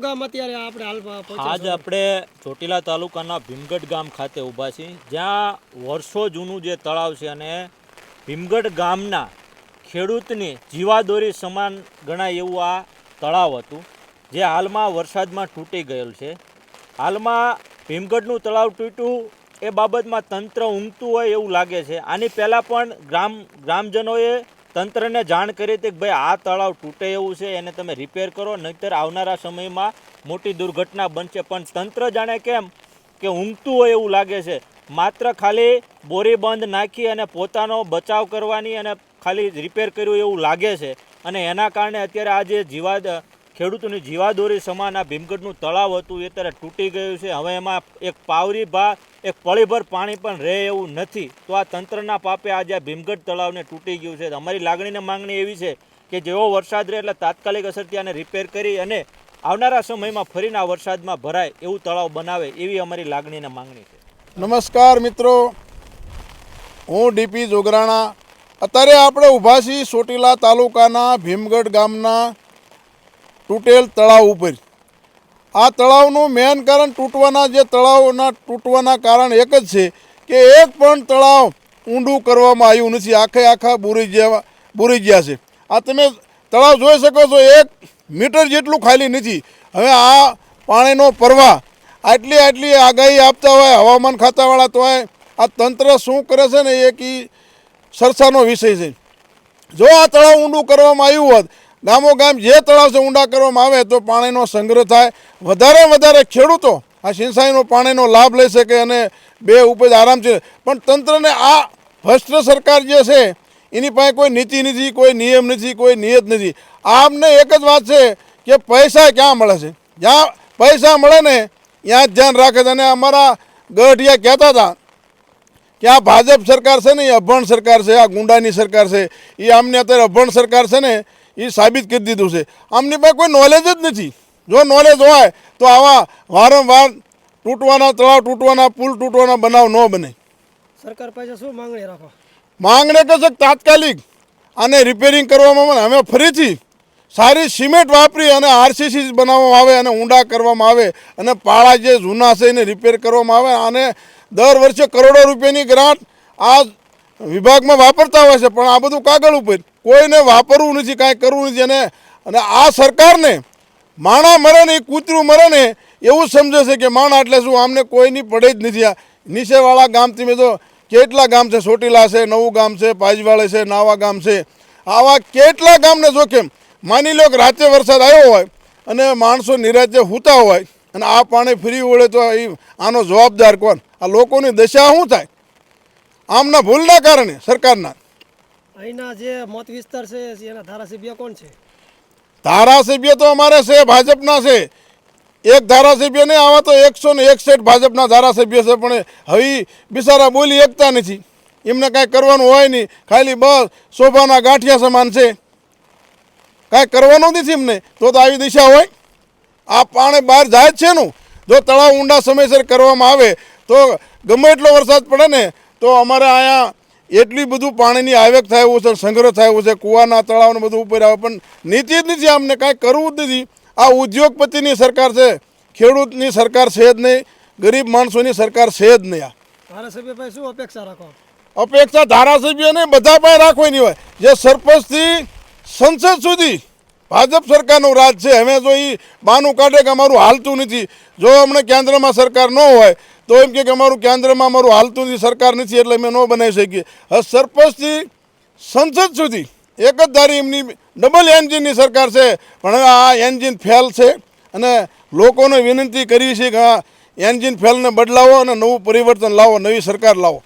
કયું ગામ અત્યારે આપણે હાલમાં આજ આપણે ચોટીલા તાલુકાના ભીમગઢ ગામ ખાતે ઊભા છીએ. જ્યાં વર્ષો જૂનું જે તળાવ છે અને ભીમગઢ ગામના ખેડૂતની જીવાદોરી સમાન ગણાય એવું આ તળાવ હતું જે હાલમાં વરસાદમાં તૂટી ગયેલ છે. હાલમાં ભીમગઢનું તળાવ તૂટ્યું એ બાબતમાં તંત્ર ઊંઘતું હોય એવું લાગે છે. આની પહેલાં પણ ગ્રામ ગ્રામજનોએ તંત્રને જાણ કરી હતી કે ભાઈ આ તળાવ તૂટે એવું છે, એને તમે રિપેર કરો, નહીંતર આવનારા સમયમાં મોટી દુર્ઘટના બનશે. પણ તંત્ર જાણે કેમ કે ઊંઘતું હોય એવું લાગે છે. માત્ર ખાલી બોરી બંધ નાખી અને પોતાનો બચાવ કરવાની અને ખાલી રિપેર કર્યું એવું લાગે છે. અને એના કારણે અત્યારે આ જે જીવાદ, ખેડૂતોની જીવાદોરી સમાન આ ભીમગઢનું તળાવ હતું, એ અત્યારે તૂટી ગયું છે. હવે એમાં એક પાવરી ભા એક પળીભર પાણી પણ રહે એવું નથી. તો આ તંત્રના પાપે આજે આ ભીમગઢ તળાવને તૂટી ગયું છે. અમારી લાગણીને માંગણી એવી છે કે જેવો વરસાદ રહે એટલે તાત્કાલિક અસરથી આને રિપેર કરી અને આવનારા સમયમાં ફરીને આ વરસાદમાં ભરાય એવું તળાવ બનાવે એવી અમારી લાગણીને માંગણી છે. નમસ્કાર મિત્રો. હું ડીપી જોગરાણા. અત્યારે આપણે ઊભા છીએ ચોટીલા તાલુકાના ભીમગઢ ગામના તૂટેલ તળાવ ઉપર. આ તળાવનું મેન કારણ તૂટવાના જે તળાવના તૂટવાના કારણ એક જ છે કે એક પણ તળાવ ઊંડું કરવામાં આવ્યું નથી. આખે આખા બુરી ગયા બુરી ગયા છે. આ તમે તળાવ જોઈ શકો છો, એક મીટર જેટલું ખાલી નથી. હવે આ પાણીનો પ્રવાહ આટલી આટલી આગાહી આપતા હોય, હવામાન ખાતાવાળા તો આ તંત્ર શું કરે છે ને એક કી સરસાનો વિષય છે. જો આ તળાવ ઊંડું કરવામાં આવ્યું હોત ગામો ગામ જે તળાવ છે ઊંડા કરવામાં આવે તો પાણીનો સંગ્રહ થાય. વધારે વધારે ખેડૂતો આ સિંચાઈનો પાણીનો લાભ લઈ શકે અને બે ઉપજ આરામથી પણ તંત્રને આ ભ્રષ્ટ સરકાર જે છે, એની પાસે કોઈ નીતિ નથી, કોઈ નિયમ નથી, કોઈ નિયત નથી. આમને એક જ વાત છે કે પૈસા ક્યાં મળે છે? જ્યાં પૈસા મળે ને, ત્યાં જ ધ્યાન રાખે છે. અને અમારા ગઢિયા કહેતા હતા કે આ ભાજપ સરકાર છે ને, એ અભણ સરકાર છે, આ ગુંડાની સરકાર છે. એ આમને અત્યારે અભણ સરકાર છે ને એ સાબિત કરી દીધું છે. આમની પાસે કોઈ નોલેજ જ નથી. જો નોલેજ હોય તો આવા વારંવાર તૂટવાના તળાવ તૂટવાના પુલ તૂટવાના બનાવ ન બને. સરકાર પાસે શું માંગણી રાખો? માંગણે છે તાત્કાલિક આને રિપેરિંગ કરવામાં આવે. અમે ફરીથી સારી સિમેન્ટ વાપરી અને આરસીસી બનાવવામાં આવે અને ઊંડા કરવામાં આવે અને પાળા જે જૂના છે એને રિપેર કરવામાં આવે અને દર વર્ષે કરોડો રૂપિયાની ગ્રાન્ટ આ વિભાગમાં વાપરતા હોય છે. પણ આ બધું કાગળ ઉપર. કોઈને વાપરવું નથી, કાંઈ કરવું નથી. અને અને આ સરકારને માણા મરે ને કૂતરું મરે ને એવું સમજે છે કે માણા એટલે શું? આમને કોઈની પડે જ નથી આ. નીચેવાળા ગામથી મેં તો કેટલા ગામ છે? સોટીલા છે, નવું ગામ છે, પાજવાળે છે, નાવા ગામ છે. આવા કેટલા ગામને જોખમ માની લો કે રાત્રે વરસાદ આવ્યો હોય અને માણસો નિરાજ્ય હૂતા હોય અને આ પાણી ફરી વળે તો એ આનો જવાબદાર કોણ? આ લોકોની દશા શું થાય? આમના ભૂલના કારણે સરકારના. અહીંના જે મત વિસ્તાર છે, એના ધારાસભ્ય કોણ છે? ધારાસભ્ય તો અમારે છે, ભાજપના છે. એક ધારાસભ્ય નહીં, આવા તો એકસો ને એકસઠ ભાજપના ધારાસભ્ય છે, પણ હવે બિચારા બોલી એકતા નથી. એમને કાંઈ કરવાનું હોય નહીં. ખાલી બસ શોભાના ગાંઠિયા સમાન છે. કાંઈ કરવાનું નથી એમને. તો તો આવી દિશા હોય. આ પાણી બહાર જાય જ છે નું. જો તળાવ ઊંડા સમયસર કરવામાં આવે, તો ગમે એટલો વરસાદ પડે ને, તો અમારે અહીંયા એટલી બધું પાણીની આવક થાય એવું છે સંગ્રહ થાય એવું છે કૂવાના તળાવને બધું ઉપર આવે પણ નીતિ જ નથી અમને કાંઈ કરવું જ નથી. આ ઉદ્યોગપતિની સરકાર છે ખેડૂતની સરકાર છે જ નહીં ગરીબ માણસોની સરકાર છે જ નહીં આ. ધારાસભ્ય પાસે શું અપેક્ષા રાખો અપેક્ષા ધારાસભ્યોને બધા પાસે રાખવાની હોય. જે સરપંચથી સંસદ સુધી ભાજપ સરકારનું રાજ છે હવે જો એ બાનું કાઢે કે અમારું હાલતું નથી. જો અમને કેન્દ્રમાં સરકાર ન હોય તો એમ કે અમારું કેન્દ્રમાં અમારું હાલતું સરકાર નથી એટલે અમે ન બનાવી શકીએ. હવે સરપંચથી સંસદ સુધી એક જ ધારી એમની ડબલ એન્જિનની સરકાર છે. પણ હવે આ એન્જિન ફેલ છે અને લોકોને વિનંતી કરી છે કે આ એન્જિન ફેલને બદલાવો અને નવું પરિવર્તન લાવો, નવી સરકાર લાવો.